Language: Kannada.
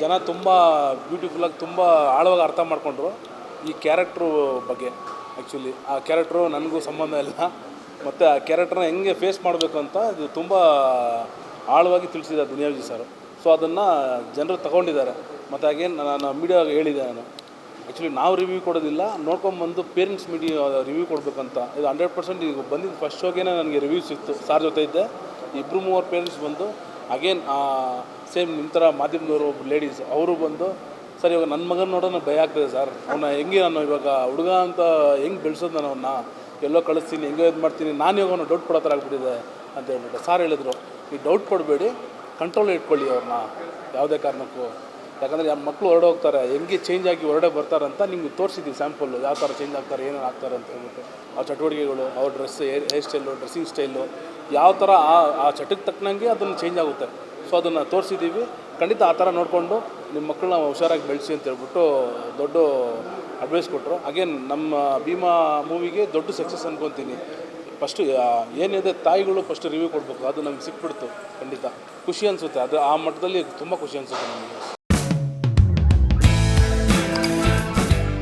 ಜನ ತುಂಬ ಬ್ಯೂಟಿಫುಲ್ಲಾಗಿ ತುಂಬ ಆಳವಾಗಿ ಅರ್ಥ ಮಾಡಿಕೊಂಡ್ರು ಈ ಕ್ಯಾರೆಕ್ಟ್ರು ಬಗ್ಗೆ ಆ್ಯಕ್ಚುಲಿ ಆ ಕ್ಯಾರೆಕ್ಟ್ರು ನನಗೂ ಸಂಬಂಧ ಇಲ್ಲ. ಮತ್ತು ಆ ಕ್ಯಾರೆಕ್ಟ್ರನ್ನ ಹೆಂಗೆ ಫೇಸ್ ಮಾಡಬೇಕು ಅಂತ ಇದು ತುಂಬ ಆಳವಾಗಿ ತಿಳಿಸಿದ ದುನಿಯಾಜಿ ಸರ್ ಸೊ ಅದನ್ನು ಜನರು ತಗೊಂಡಿದ್ದಾರೆ. ಮತ್ತು ಹಾಗೇನು ನಾನು ಮೀಡಿಯಾಗೆ ಹೇಳಿದೆ ನಾನು. ಆ್ಯಕ್ಚುಲಿ ನಾವು ರಿವ್ಯೂ ಕೊಡೋದಿಲ್ಲ. ನೋಡ್ಕೊಂಬಂದು ಪೇರೆಂಟ್ಸ್ ಮೀಡಿಯಾ ರಿವ್ಯೂ ಕೊಡಬೇಕಂತ. ಇದು ಹಂಡ್ರೆಡ್ ಪರ್ಸೆಂಟ್ ಈಗ ಬಂದಿದ್ದು ಫಸ್ಟ್ ಶೋಗೇನೆ ನನಗೆ ರಿವ್ಯೂ ಸಿಕ್ತು. ಸಾರ್ ಜೊತೆ ಇದ್ದೆ. ಇಬ್ಬರು ಮೂವರು ಪೇರೆಂಟ್ಸ್ ಬಂದು ಅಗೇನ್ ಸೇಮ್ ನಿಮ್ಮ ಥರ ಮಾಧ್ಯಮದವರು ಒಬ್ಬ ಲೇಡೀಸ್ ಅವರು ಬಂದು, ಸರ್, ಇವಾಗ ನನ್ನ ಮಗನ ನೋಡೋಣ ಭಯ ಆಗ್ತದೆ ಸರ್. ಅವನ್ನ ಹೆಂಗೆ ನಾನು ಇವಾಗ ಹುಡುಗ ಅಂತ ಹೆಂಗೆ ಬೆಳೆಸೋದು ನಾನು ಅವನ್ನ ಎಲ್ಲೋ ಕಳಿಸ್ತೀನಿ, ಹೆಂಗೋ ಇದು ಮಾಡ್ತೀನಿ. ನಾನು ಇವಾಗ ಅವನು ಡೌಟ್ ಕೊಡೋ ಥರ ಆಗ್ಬಿಟ್ಟಿದೆ ಅಂತ ಹೇಳ್ಬಿಟ್ಟು ಸಾರ್ ಹೇಳಿದ್ರು. ನೀವು ಡೌಟ್ ಕೊಡಬೇಡಿ ಕಂಟ್ರೋಲ್ ಇಟ್ಕೊಳ್ಳಿ ಅವ್ರನ್ನ ಯಾವುದೇ ಕಾರಣಕ್ಕೂ. ಯಾಕಂದರೆ ಮಕ್ಕಳು ಹೊರಡೆ ಹೋಗ್ತಾರೆ, ಹೆಂಗೆ ಚೇಂಜ್ ಆಗಿ ಹೊರಡೆ ಬರ್ತಾರಂತ ನಿಮ್ಗೆ ತೋರಿಸಿದ್ದೀವಿ ಸ್ಯಾಂಪಲ್ ಯಾವ ಥರ ಚೇಂಜ್ ಆಗ್ತಾರೆ, ಏನೇನು ಆಗ್ತಾರೆ ಅಂತ ಹೇಳ್ಬಿಟ್ಟು. ಆ ಚಟುವಟಿಕೆಗಳು ಅವ್ರ dress hair hair style dressing style ಯಾವ ಥರ ಆ ಆ ಚಟಕ್ಕೆ ತಕ್ಕನಂಗೆ ಅದನ್ನು ಚೇಂಜ್ ಆಗುತ್ತೆ. ಸೊ ಅದನ್ನು ತೋರಿಸಿದ್ದೀವಿ ಖಂಡಿತ ಆ ಥರ ನೋಡಿಕೊಂಡು ನಿಮ್ಮ ಮಕ್ಕಳನ್ನ ಹುಷಾರಾಗಿ ಬೆಳೆಸಿ ಅಂತ ಹೇಳ್ಬಿಟ್ಟು ದೊಡ್ಡ ಅಡ್ವೈಸ್ ಕೊಟ್ಟರು ಅಗೇನ್ ನಮ್ಮ ಭೀಮಾ ಮೂವಿಗೆ ದೊಡ್ಡ ಸಕ್ಸಸ್ ಅನ್ಕೊತೀನಿ. ಫಸ್ಟು ಏನಿದೆ ತಾಯಿಗಳು ಫಸ್ಟ್ ರಿವ್ಯೂ ಕೊಡಬೇಕು. ಅದು ನಮ್ಗೆ ಸಿಕ್ಬಿಡ್ತು. ಖಂಡಿತ. ಖುಷಿ ಅನಿಸುತ್ತೆ. ಅದು ಆ ಮಟ್ಟದಲ್ಲಿ ತುಂಬ ಖುಷಿ ಅನಿಸುತ್ತೆ ನಮಗೆ.